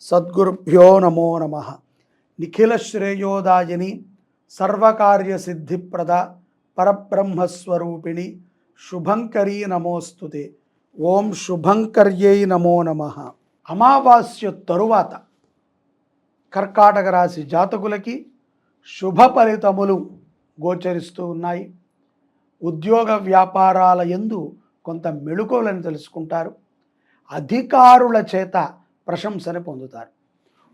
సద్గురుభ్యో నమో నమ. నిఖిల శ్రేయోదాయని సర్వకార్య సిద్ధిప్రద పరబ్రహ్మస్వరూపిణి శుభంకరీ నమోస్తుతే. ఓం శుభంకర్యై నమో నమ. అమావాస్య తరువాత కర్కాటక రాశి జాతకులకి శుభ ఫలితములు గోచరిస్తూ ఉన్నాయి. ఉద్యోగ వ్యాపారాల యందు కొంత మెళుకువలను తెలుసుకుంటారు. అధికారుల చేత ప్రశంసని పొందుతారు.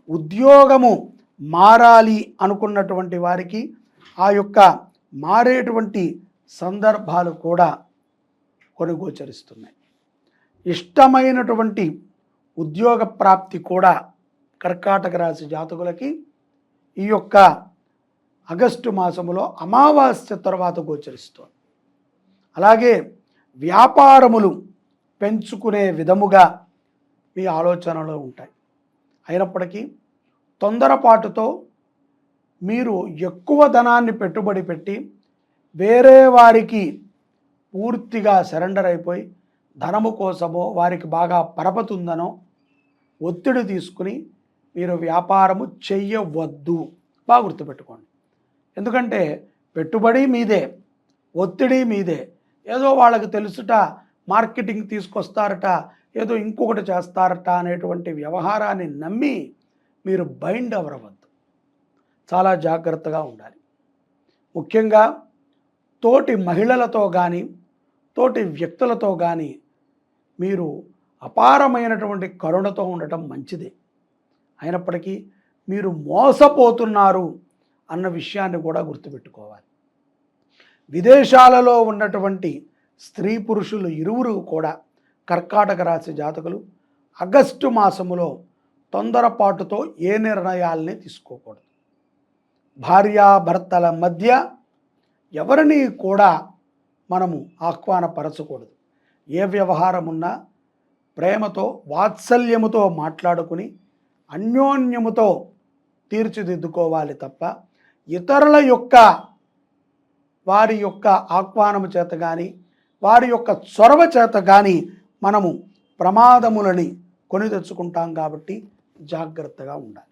ఉద్యోగము మారాలి అనుకున్నటువంటి వారికి ఆ యొక్క మారేటువంటి సందర్భాలు కూడా కొన్ని గోచరిస్తున్నాయి ఇష్టమైనటువంటి ఉద్యోగ ప్రాప్తి కూడా కర్కాటక రాశి జాతకులకి ఈ యొక్క ఆగస్టు మాసములో అమావాస్య తర్వాత గోచరిస్తుంది. అలాగే వ్యాపారములు పెంచుకునే విధముగా మీ ఆలోచనలు ఉంటాయి. అయినప్పటికీ తొందరపాటుతో మీరు ఎక్కువ ధనాన్ని పెట్టుబడి పెట్టి వేరే వారికి పూర్తిగా సరెండర్ అయిపోయి ధనము కోసమో వారికి బాగా పరపతుందనో ఒత్తిడి తీసుకుని మీరు వ్యాపారము చెయ్యవద్దు. బాగా గుర్తుపెట్టుకోండి. ఎందుకంటే పెట్టుబడి మీదే ఒత్తిడి మీదే. ఏదో వాళ్ళకి తెలుసుట మార్కెటింగ్ తీసుకొస్తారట ఏదో ఇంకొకటి చేస్తారట అనేటువంటి వ్యవహారాన్ని నమ్మి మీరు బైండ్ అవ్వవద్దు చాలా జాగ్రత్తగా ఉండాలి. ముఖ్యంగా తోటి మహిళలతో కానీ తోటి వ్యక్తులతో కానీ మీరు అపారమైనటువంటి కరుణతో ఉండటం మంచిది. అయినప్పటికీ మీరు మోసపోతున్నారు అన్న విషయాన్ని కూడా గుర్తుపెట్టుకోవాలి. విదేశాలలో ఉన్నటువంటి స్త్రీ పురుషులు ఇరువురు కూడా కర్కాటక రాశి జాతకులు ఆగస్టు మాసములో తొందరపాటుతో ఏ నిర్ణయాల్ని తీసుకోకూడదు. భార్యాభర్తల మధ్య ఎవరిని కూడా మనము ఆహ్వానపరచకూడదు. ఏ వ్యవహారం ఉన్నా ప్రేమతో వాత్సల్యముతో మాట్లాడుకుని అన్యోన్యముతో తీర్చిదిద్దుకోవాలి తప్ప ఇతరుల యొక్క వారి యొక్క ఆహ్వానము చేత కానీ వారి యొక్క చొరవ చేత కానీ మనము ప్రమాదములని కొని తెచ్చుకుంటాం కాబట్టి జాగ్రత్తగా ఉండాలి.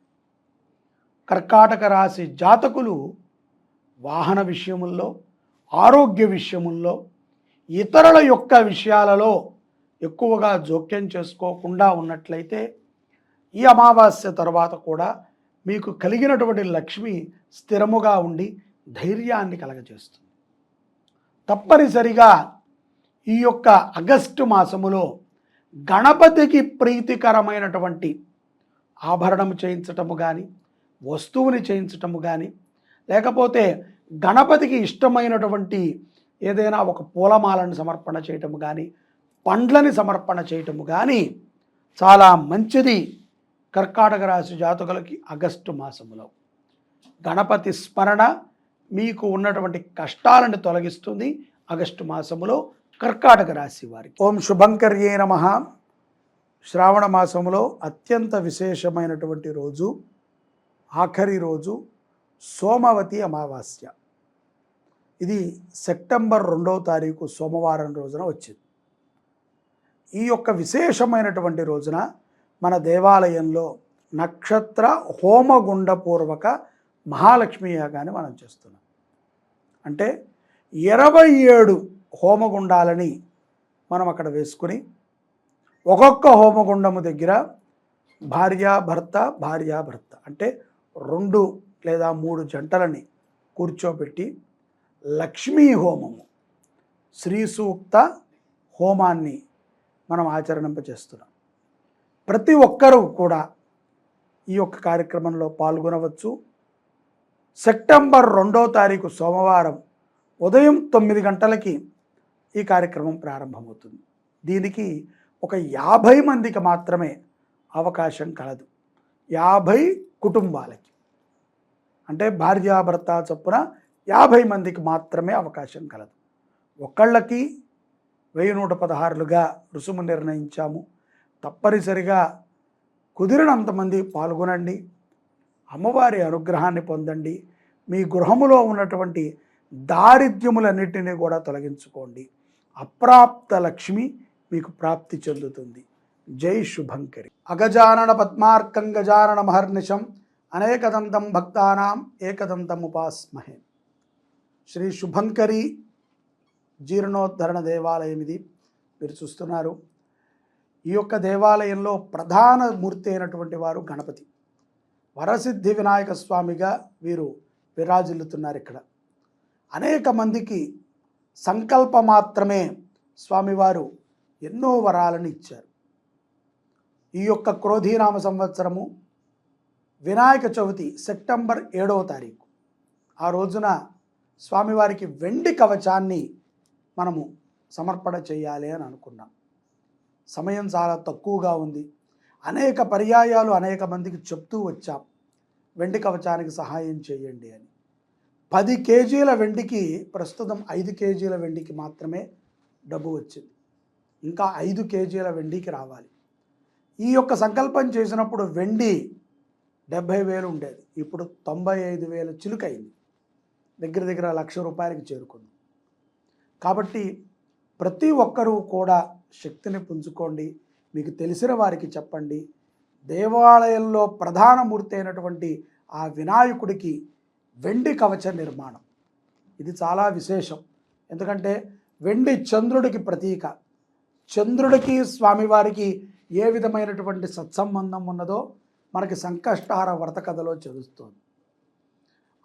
కర్కాటక రాశి జాతకులు వాహన విషయముల్లో ఆరోగ్య విషయముల్లో ఇతరుల యొక్క విషయాలలో ఎక్కువగా జోక్యం చేసుకోకుండా ఉన్నట్లయితే ఈ అమావాస్య తర్వాత కూడా మీకు కలిగినటువంటి లక్ష్మి స్థిరముగా ఉండి ధైర్యాన్ని కలగజేస్తుంది. తప్పనిసరిగా ఈ యొక్క ఆగస్టు మాసములో గణపతికి ప్రీతికరమైనటువంటి ఆభరణము చేయించటము కానీ వస్తువుని చేయించటము కానీ లేకపోతే గణపతికి ఇష్టమైనటువంటి ఏదైనా ఒక పూలమాలను సమర్పణ చేయటము కానీ పండ్లని సమర్పణ చేయటము కానీ చాలా మంచిది కర్కాటక రాశి జాతకులకి ఆగస్టు మాసములో. గణపతి స్మరణ మీకు ఉన్నటువంటి కష్టాలను తొలగిస్తుంది ఆగస్టు మాసములో. కర్కాటక రాశి వారికి. ఓం శుభంకర్యే నమ. శ్రావణ మాసంలో అత్యంత విశేషమైనటువంటి రోజు ఆఖరి రోజు సోమవతి అమావాస్య. ఇది సెప్టెంబర్ రెండవ తారీఖు సోమవారం రోజున వచ్చింది. ఈ యొక్క విశేషమైనటువంటి రోజున మన దేవాలయంలో నక్షత్ర హోమగుండపూర్వక మహాలక్ష్మి యాగాన్ని మనం చేస్తున్నాం. అంటే ఇరవై ఏడు హోమగుండాలని మనం అక్కడ వేసుకుని ఒక్కొక్క హోమగుండము దగ్గర భార్యాభర్త భార్యాభర్త అంటే రెండు లేదా మూడు జంటలని కూర్చోబెట్టి లక్ష్మీ హోమము శ్రీ సూక్త హోమాన్ని మనం ఆచరణింపచేస్తున్నాం ప్రతి ఒక్కరూ కూడా ఈ యొక్క కార్యక్రమంలో పాల్గొనవచ్చు. సెప్టెంబర్ రెండో తారీఖు సోమవారం ఉదయం తొమ్మిది గంటలకి ఈ కార్యక్రమం ప్రారంభమవుతుంది. దీనికి ఒక యాభై మందికి మాత్రమే అవకాశం కలదు. యాభై కుటుంబాలకి. అంటే భార్యాభర్త చొప్పున యాభై మందికి మాత్రమే అవకాశం కలదు. ఒకళ్ళకి వెయ్యి నూట పదహారులుగా రుసుము నిర్ణయించాము. తప్పనిసరిగా కుదిరినంతమంది పాల్గొనండి. అమ్మవారి అనుగ్రహాన్ని పొందండి. మీ గృహములో ఉన్నటువంటి దారిద్ర్యములన్నిటినీ కూడా తొలగించుకోండి. అప్రాప్త లక్ష్మి మీకు ప్రాప్తి చెందుతుంది. జై శుభంకరి. అగజానన పద్మార్కం గజానన మహర్నిశం అనేకదంతం భక్తానాం ఏకదంతం ఉపాస్మహే శ్రీ శుభంకరి జీర్ణోద్ధరణ దేవాలయం ఇది. మీరు చూస్తున్నారు. ఈ యొక్క దేవాలయంలో ప్రధాన మూర్తి అయినటువంటి వారు గణపతి. వరసిద్ధి వినాయక స్వామిగా వీరు విరాజిల్లుతున్నారు ఇక్కడ. అనేక మందికి సంకల్ప మాత్రమే స్వామివారు ఎన్నో వరాలను ఇచ్చారు. ఈ యొక్క క్రోధీనామ సంవత్సరము వినాయక చవితి సెప్టెంబర్ ఏడవ తారీఖు. ఆ రోజున స్వామివారికి వెండి కవచాన్ని మనము సమర్పణ చేయాలి అని అనుకున్నాం. సమయం చాలా తక్కువగా ఉంది. అనేక పర్యాయాలు అనేక మందికి చెప్తూ వచ్చాం. వెండి కవచానికి సహాయం చేయండి అని. పది కేజీల వెండికి ప్రస్తుతం ఐదు కేజీల వెండికి మాత్రమే డబ్బు వచ్చింది. ఇంకా ఐదు కేజీల వెండికి రావాలి. ఈ యొక్క సంకల్పం చేసినప్పుడు వెండి డెబ్భై వేలు ఉండేది. ఇప్పుడు తొంభై ఐదు వేల చిలుకైంది. దగ్గర దగ్గర లక్ష రూపాయలకి చేరుకుంది. కాబట్టి ప్రతి ఒక్కరూ కూడా శక్తిని పుంజుకోండి. మీకు తెలిసిన వారికి చెప్పండి. దేవాలయంలో ప్రధాన మూర్తి అయినటువంటి ఆ వినాయకుడికి వెండి కవచ నిర్మాణం. ఇది చాలా విశేషం. ఎందుకంటే వెండి చంద్రుడికి ప్రతీక. చంద్రుడికి స్వామివారికి ఏ విధమైనటువంటి సత్సంబంధం ఉన్నదో మనకి సంకష్టహార వ్రత కథలో చదువుతోంది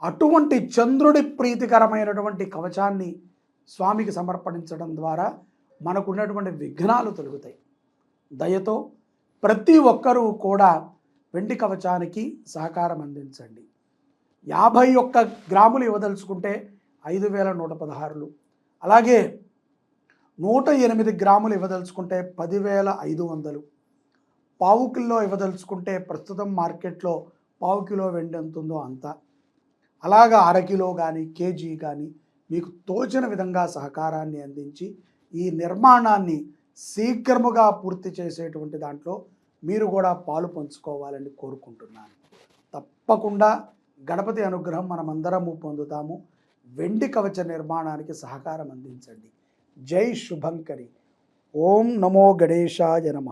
అటువంటి చంద్రుడి ప్రీతికరమైనటువంటి కవచాన్ని స్వామికి సమర్పించడం ద్వారా మనకున్నటువంటి విఘ్నాలు తొలుగుతాయి. దయతో ప్రతి ఒక్కరూ కూడా వెండి కవచానికి సహకారం అందించండి. యాభై ఒక్క గ్రాములు ఇవ్వదలుచుకుంటే ఐదు వేల నూట పదహారులు. అలాగే నూట ఎనిమిది గ్రాములు ఇవ్వదలుచుకుంటే పదివేల ఐదు వందలు. పావు కిలో ఇవ్వదలుచుకుంటే ప్రస్తుతం మార్కెట్లో పావు కిలో వెండి ఎంత ఉందో అంత. అలాగా అరకిలో కానీ కేజీ కానీ మీకు తోచిన విధంగా సహకారాన్ని అందించి ఈ నిర్మాణాన్ని శీఘ్రముగా పూర్తి చేసేటువంటి దాంట్లో మీరు కూడా పాలు పంచుకోవాలని కోరుకుంటున్నాను. తప్పకుండా గణపతి అనుగ్రహం మనమందరము పొందుతాము. వెండి కవచ నిర్మాణానికి సహకారం అందించండి. జై శుభంకరి. ఓం నమో గణేశాయ నమ.